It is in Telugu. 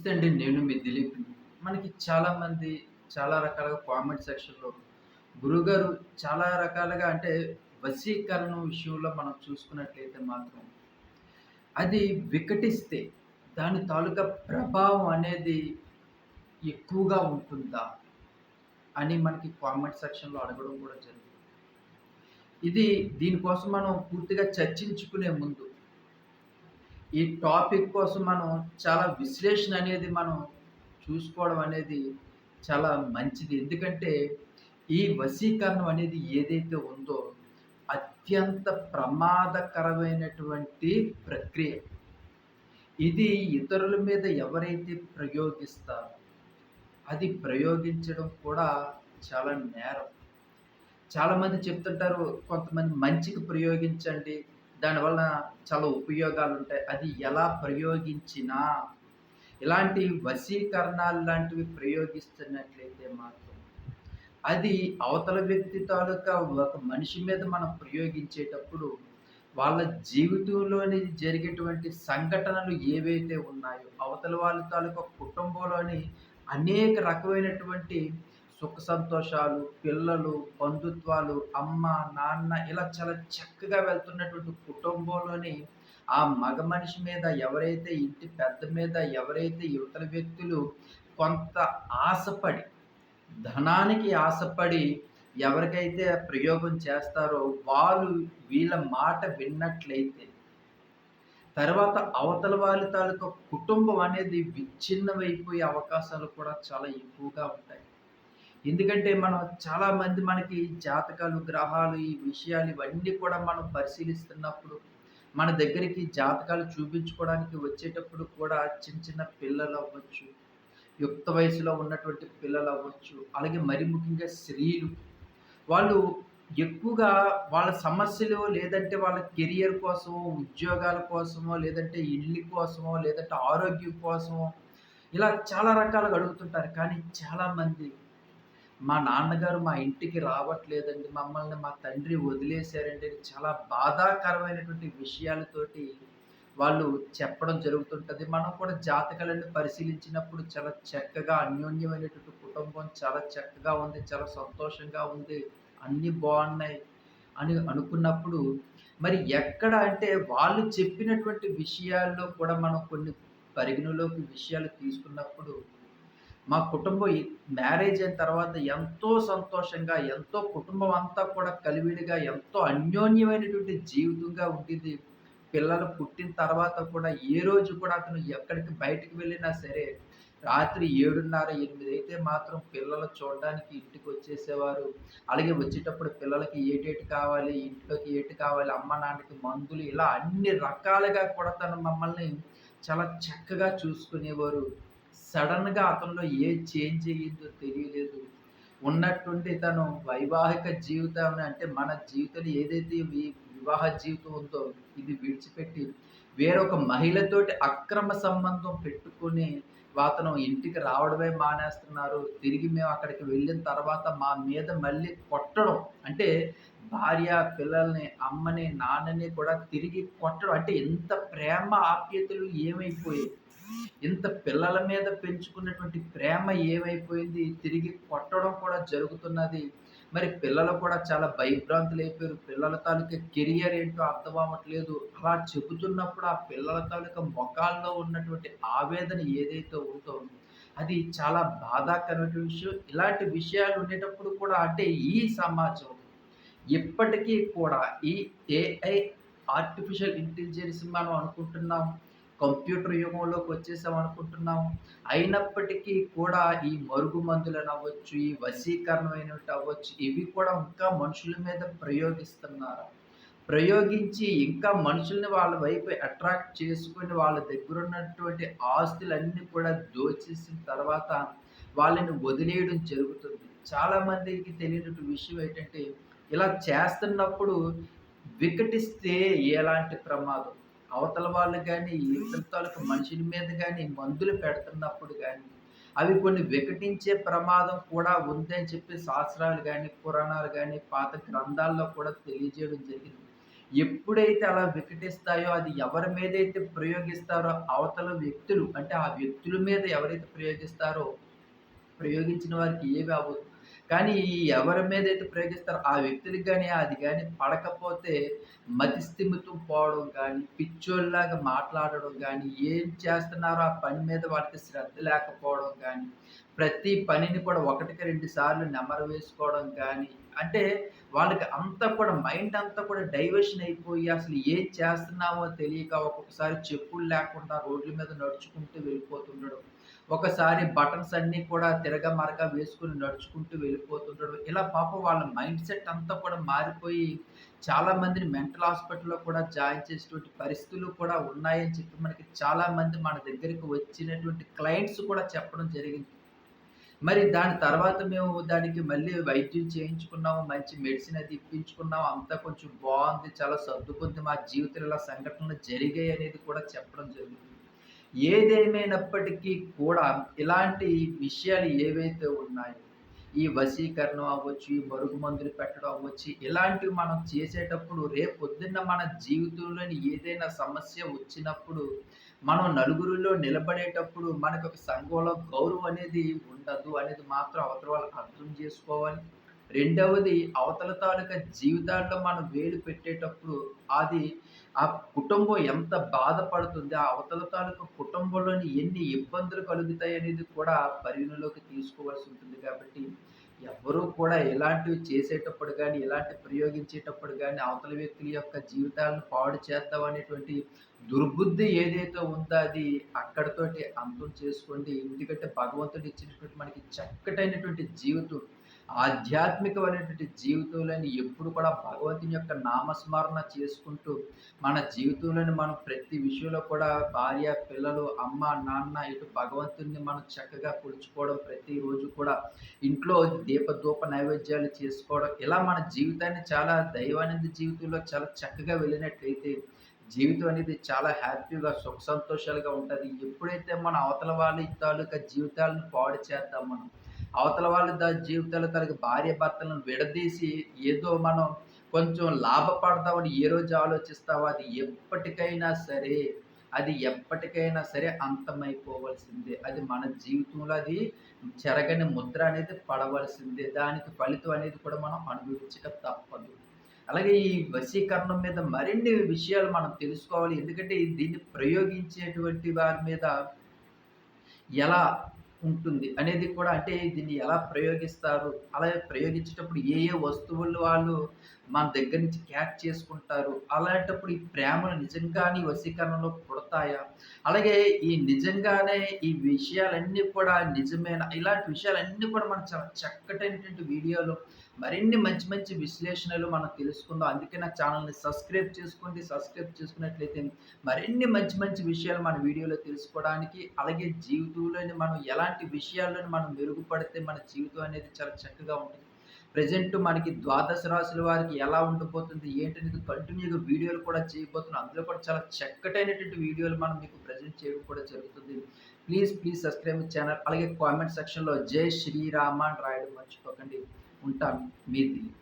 నమస్తే అండి నేను మీ దిలీప్. మనకి చాలామంది చాలా రకాలుగా కామెంట్ సెక్షన్లో గురుగారు చాలా రకాలుగా అంటే వశీకరణ విషయంలో మనం చూసుకున్నట్లయితే మాత్రం అది వికటిస్తే దాని తాలూకా ప్రభావం అనేది ఎక్కువగా ఉంటుందా అని మనకి కామెంట్ సెక్షన్లో అడగడం కూడా జరిగింది ఇది దీనికోసం మనం పూర్తిగా చర్చించుకునే ముందు ఈ టాపిక్ కోసం మనం చాలా విశ్లేషణ అనేది మనం చూసుకోవడం అనేది చాలా మంచిది. ఎందుకంటే ఈ వశీకరణం అనేది ఏదైతే ఉందో అత్యంత ప్రమాదకరమైనటువంటి ప్రక్రియ. ఇది ఇతరుల మీద ఎవరైతే ప్రయోగిస్తారో అది ప్రయోగించడం కూడా చాలా నేరం. చాలామంది చెప్తుంటారు కొంతమంది మంచికి ప్రయోగించండి దానివల్ల చాలా ఉపయోగాలు ఉంటాయి అది ఎలా ప్రయోగించినా ఇలాంటి వశీకరణాలు లాంటివి ప్రయోగిస్తున్నట్లయితే మాత్రం అది అవతల వ్యక్తి తాలూకా ఒక మనిషి మీద మనం ప్రయోగించేటప్పుడు వాళ్ళ జీవితంలోని జరిగేటువంటి సంఘటనలు ఏవైతే ఉన్నాయో అవతల వాళ్ళ తాలూకా కుటుంబంలోని అనేక రకమైనటువంటి సుఖ సంతోషాలు పిల్లలు బంధుత్వాలు అమ్మ నాన్న ఇలా చాలా చక్కగా వెళ్తున్నటువంటి కుటుంబంలోని ఆ మగ మనిషి మీద ఎవరైతే ఇంటి పెద్ద మీద ఎవరైతే యువతల వ్యక్తులు కొంత ఆశపడి ధనానికి ఆశపడి ఎవరికైతే ప్రయోగం చేస్తారో వాళ్ళు వీళ్ళ మాట విన్నట్లయితే తర్వాత అవతల వాళ్ళ తాలూకా కుటుంబం అనేది విచ్ఛిన్నమైపోయే అవకాశాలు కూడా చాలా ఎక్కువగా ఉంటాయి. ఎందుకంటే మనం చాలామంది మనకి జాతకాలు గ్రహాలు ఈ విషయాలు ఇవన్నీ కూడా మనం పరిశీలిస్తున్నప్పుడు మన దగ్గరికి జాతకాలు చూపించుకోవడానికి వచ్చేటప్పుడు కూడా చిన్న చిన్న పిల్లలు అవ్వచ్చు యుక్త వయసులో ఉన్నటువంటి పిల్లలు అవ్వచ్చు అలాగే మరి ముఖ్యంగా స్త్రీలు. వాళ్ళు ఎక్కువగా వాళ్ళ సమస్యలు లేదంటే వాళ్ళ కెరియర్ కోసమో ఉద్యోగాల కోసమో లేదంటే ఇల్లు కోసమో లేదంటే ఆరోగ్యం కోసమో ఇలా చాలా రకాలుగా అడుగుతుంటారు. కానీ చాలామంది మా నాన్నగారు మా ఇంటికి రావట్లేదండి. మమ్మల్ని మా తండ్రి వదిలేశారండి చాలా బాధాకరమైనటువంటి విషయాలతోటి వాళ్ళు చెప్పడం జరుగుతుంటుంది. మనం కూడా జాతకాలను పరిశీలించినప్పుడు చాలా చక్కగా అన్యోన్యమైనటువంటి కుటుంబం చాలా చక్కగా ఉంది చాలా సంతోషంగా ఉంది అన్నీ బాగున్నాయి అని అనుకున్నప్పుడు మరి ఎక్కడ అంటే వాళ్ళు చెప్పినటువంటి విషయాల్లో కూడా మనం కొన్ని పరిగణలోకి విషయాలు తీసుకున్నప్పుడు మా కుటుంబం మ్యారేజ్ అయిన తర్వాత ఎంతో సంతోషంగా ఎంతో కుటుంబం అంతా కూడా కలివిడిగా ఎంతో అన్యోన్యమైనటువంటి జీవితంగా ఉండేది. పిల్లలు పుట్టిన తర్వాత కూడా ఏ రోజు కూడా అతను ఎక్కడికి బయటికి వెళ్ళినా సరే రాత్రి ఏడున్నర ఎనిమిది అయితే మాత్రం పిల్లలు చూడడానికి ఇంటికి వచ్చేసేవారు. అలాగే వచ్చేటప్పుడు పిల్లలకి ఏటేటి కావాలి ఇంట్లోకి ఏటి కావాలి అమ్మ నాన్నకి మందులు ఇలా అన్ని రకాలుగా కూడా తను మమ్మల్ని చాలా చక్కగా చూసుకునేవారు. సడన్గా అతనిలో ఏ చేంజ్ అయ్యిందో తెలియలేదు. ఉన్నట్టుండి తను వైవాహిక జీవితం అంటే మన జీవితంలో ఏదైతే ఈ వివాహ జీవితం ఉందో ఇది విడిచిపెట్టి వేరొక మహిళతోటి అక్రమ సంబంధం పెట్టుకుని అతను ఇంటికి రావడమే మానేస్తున్నారు. తిరిగి మేము అక్కడికి వెళ్ళిన తర్వాత మా మీద మళ్ళీ కొట్టడం అంటే భార్య పిల్లల్ని అమ్మని నాన్నని కూడా తిరిగి కొట్టడం అంటే ఎంత ప్రేమ ఆప్యతలు ఏమైపోయాయి. ఇంత పిల్లల మీద పెంచుకున్నటువంటి ప్రేమ ఏమైపోయింది? తిరిగి కొట్టడం కూడా జరుగుతున్నది. మరి పిల్లలు కూడా చాలా భయభ్రాంతులు అయిపోయారు పిల్లల తాలూకా కెరియర్ ఏంటో అర్థం అవ్వట్లేదు. అలా చెబుతున్నప్పుడు ఆ పిల్లల తాలూకా ముఖాల్లో ఉన్నటువంటి ఆవేదన ఏదైతే ఉందో అది చాలా బాధాకరమైన విషయం. ఇలాంటి విషయాలు ఉండేటప్పుడు కూడా అంటే ఈ సమాజం ఇప్పటికీ కూడా ఈ ఏఐ ఆర్టిఫిషియల్ ఇంటెలిజెన్స్ మనం అనుకుంటున్నాం. కంప్యూటర్ యుగంలోకి వచ్చేసాం అనుకుంటున్నాం అయినప్పటికీ కూడా ఈ మరుగు మందులను అవ్వచ్చు ఈ వశీకరణమైనవి అవ్వచ్చు ఇవి కూడా ఇంకా మనుషుల మీద ప్రయోగిస్తున్నారు. ప్రయోగించి ఇంకా మనుషుల్ని వాళ్ళ వైపు అట్రాక్ట్ చేసుకుని వాళ్ళ దగ్గర ఉన్నటువంటి ఆస్తులన్నీ కూడా దోచేసిన తర్వాత వాళ్ళని వదిలేయడం జరుగుతుంది. చాలామందికి తెలియనటువంటి విషయం ఏంటంటే ఇలా చేస్తున్నప్పుడు వికటిస్తే ఎలాంటి ప్రమాదం? అవతల వాళ్ళు కానీ ఇతర తాలూకు మనుషుల మీద కానీ మందులు పెడుతున్నప్పుడు కానీ అవి కొన్ని వికటించే ప్రమాదం కూడా ఉందని చెప్పి శాస్త్రాలు కానీ పురాణాలు కానీ పాత గ్రంథాల్లో కూడా తెలియజేయడం జరిగింది ఎప్పుడైతే అలా వికటిస్తాయో అది ఎవరి మీదైతే ప్రయోగిస్తారో అవతల వ్యక్తులు అంటే ఆ వ్యక్తుల మీద ఎవరైతే ప్రయోగిస్తారో ప్రయోగించిన వారికి ఏవి అవ్వదు. కానీ ఎవరి మీద అయితే ప్రయోగిస్తారో ఆ వ్యక్తులకు కానీ అది కానీ పడకపోతే మతిస్థిమితం పోవడం కానీ పిచ్చోళ్ళలాగా మాట్లాడడం కానీ ఏం చేస్తున్నారో ఆ పని మీద వాళ్ళకి శ్రద్ధ లేకపోవడం కానీ ప్రతి పనిని కూడా ఒకటికి రెండు సార్లు నెమరు వేసుకోవడం కానీ అంటే వాళ్ళకి అంతా కూడా మైండ్ అంతా కూడా డైవర్షన్ అయిపోయి అసలు ఏం చేస్తున్నామో తెలియక ఒక్కొక్కసారి చెప్పులు లేకుండా రోడ్ల మీద నడుచుకుంటూ వెళ్ళిపోతుండడం. ఒకసారి బటన్స్ అన్నీ కూడా తిరగమరగ వేసుకొని నడుచుకుంటూ వెళ్ళిపోతుంటాడు ఇలా పాపం వాళ్ళ మైండ్ సెట్ అంతా కూడా మారిపోయి చాలామందిని మెంటల్ హాస్పిటల్‌లో కూడా జాయిన్ చేసేటువంటి పరిస్థితులు కూడా ఉన్నాయని చెప్పి మనకి చాలామంది మన దగ్గరికి వచ్చినటువంటి క్లయింట్స్ కూడా చెప్పడం జరిగింది. మరి దాని తర్వాత మేము దానికి మళ్ళీ వైద్యం చేయించుకున్నాము. మంచి మెడిసిన్ అది ఇప్పించుకున్నాము అంతా కొంచెం బాగుంది చాలా సర్దుకుంది. మా జీవితంలో ఇలా సంఘటనలు జరిగాయి అనేది కూడా చెప్పడం జరిగింది. ఏదేమైనప్పటికీ కూడా ఇలాంటి విషయాలు ఏవైతే ఉన్నాయో, ఈ వశీకరణం అవ్వచ్చు, ఈ మరుగుమందులు పెట్టడం అవ్వచ్చు, ఇలాంటివి మనం చేసేటప్పుడు రేపొద్దున్న మన జీవితంలోని ఏదైనా సమస్య వచ్చినప్పుడు, మనం నలుగురిలో నిలబడేటప్పుడు మనకు ఒక సంఘంలో గౌరవం అనేది ఉండదు అనేది మాత్రం అవతల వాళ్ళు అర్థం చేసుకోవాలి. రెండవది అవతల తాలూకా జీవితాల్లో మనం వేలు పెట్టేటప్పుడు అది ఆ కుటుంబం ఎంత బాధపడుతుంది, ఆ అవతల తాలూకా కుటుంబంలోని ఎన్ని ఇబ్బందులు కలుగుతాయి అనేది కూడా పరిగణలోకి తీసుకోవాల్సి ఉంటుంది కాబట్టి, ఎవరు కూడా ఇలాంటివి చేసేటప్పుడు కానీ ఇలాంటి ప్రయోగించేటప్పుడు కానీ అవతల వ్యక్తుల యొక్క జీవితాలను పాడు చేద్దాం అనేటువంటి దుర్బుద్ధి ఏదైతే ఉందో అది అక్కడతోటి అంతం చేసుకోండి. ఎందుకంటే భగవంతుడు ఇచ్చినటువంటి మనకి చక్కటైనటువంటి జీవితం ఆధ్యాత్మికమైనటువంటి జీవితంలోని ఎప్పుడు కూడా భగవంతుని యొక్క నామస్మరణ చేసుకుంటూ, మన జీవితంలోని మనం ప్రతి విషయంలో కూడా భార్య, పిల్లలు, అమ్మ, నాన్న ఇటు భగవంతుడిని మనం చక్కగా కొలుచుకోవడం ప్రతిరోజు కూడా ఇంట్లో దీపధూప నైవేద్యాలు చేసుకోవడం, ఇలా మన జీవితాన్ని చాలా దైవానంద జీవితంలో చాలా చక్కగా వెళ్ళినట్లయితే జీవితం అనేది చాలా హ్యాపీగా, సుఖ సంతోషాలుగా ఉంటుంది ఎప్పుడైతే మన అవతల వాళ్ళ తాలూకా జీవితాలను పాడు చేద్దాం మనం అవతల వాళ్ళ ద జీవితాలు భార్య భార్యాభర్తలను విడదీసి ఏదో మనం కొంచెం లాభపడతామని ఏ రోజు ఆలోచిస్తావో అది ఎప్పటికైనా సరే, అది ఎప్పటికైనా సరే అంతమైపోవలసిందే. అది మన జీవితంలో అది చెరగని ముద్ర అనేది పడవలసిందే. దానికి ఫలితం అనేది కూడా మనం అనుభవించక తప్పదు. అలాగే ఈ వశీకరణం మీద మరిన్ని విషయాలు మనం తెలుసుకోవాలి. ఎందుకంటే దీన్ని ప్రయోగించేటువంటి వారి మీద ఎలా ఉంటుంది అనేది కూడా అంటే దీన్ని ఎలా ప్రయోగిస్తారు? అలాగే ప్రయోగించేటప్పుడు ఏ ఏ వస్తువులు వాళ్ళు మన దగ్గర నుంచి క్యాచ్ చేసుకుంటారు? అలాంటప్పుడు ఈ ప్రేమలు నిజంగానే వశీకరణలో పుడతాయా? అలాగే ఈ నిజంగానే ఈ విషయాలన్నీ కూడా నిజమేనా? ఇలాంటి విషయాలన్నీ కూడా మనం చాలా చక్కటైనటువంటి వీడియోలు మరిన్ని మంచి మంచి విశ్లేషణలు మనం తెలుసుకుందాం. అందుకే నా ఛానల్‌ని సబ్స్క్రైబ్ చేసుకోండి. సబ్స్క్రైబ్ చేసుకున్నట్లయితే మరిన్ని మంచి మంచి విషయాలు మన వీడియోలో తెలుసుకోవడానికి, అలాగే జీవితంలోని మనం ఎలాంటి విషయాలను మనం మెరుగుపడితే మన జీవితం అనేది చాలా చక్కగా ఉంటుంది. ప్రెజెంట్ మనకి ద్వాదశ రాశుల వారికి ఎలా ఉండిపోతుంది ఏంటనేది కంటిన్యూ‌గా వీడియోలు కూడా చేయబోతున్నాం. అందులో కూడా చాలా చక్కటైనటువంటి వీడియోలు మనం మీకు ప్రెజెంట్ చేయడం కూడా జరుగుతుంది. Please, please subscribe channel. అలాగే కామెంట్ సెక్షన్‌లో జై శ్రీరామ అని రాయడం మర్చిపోకండి. ఉంటాను. మీ దిలీప్.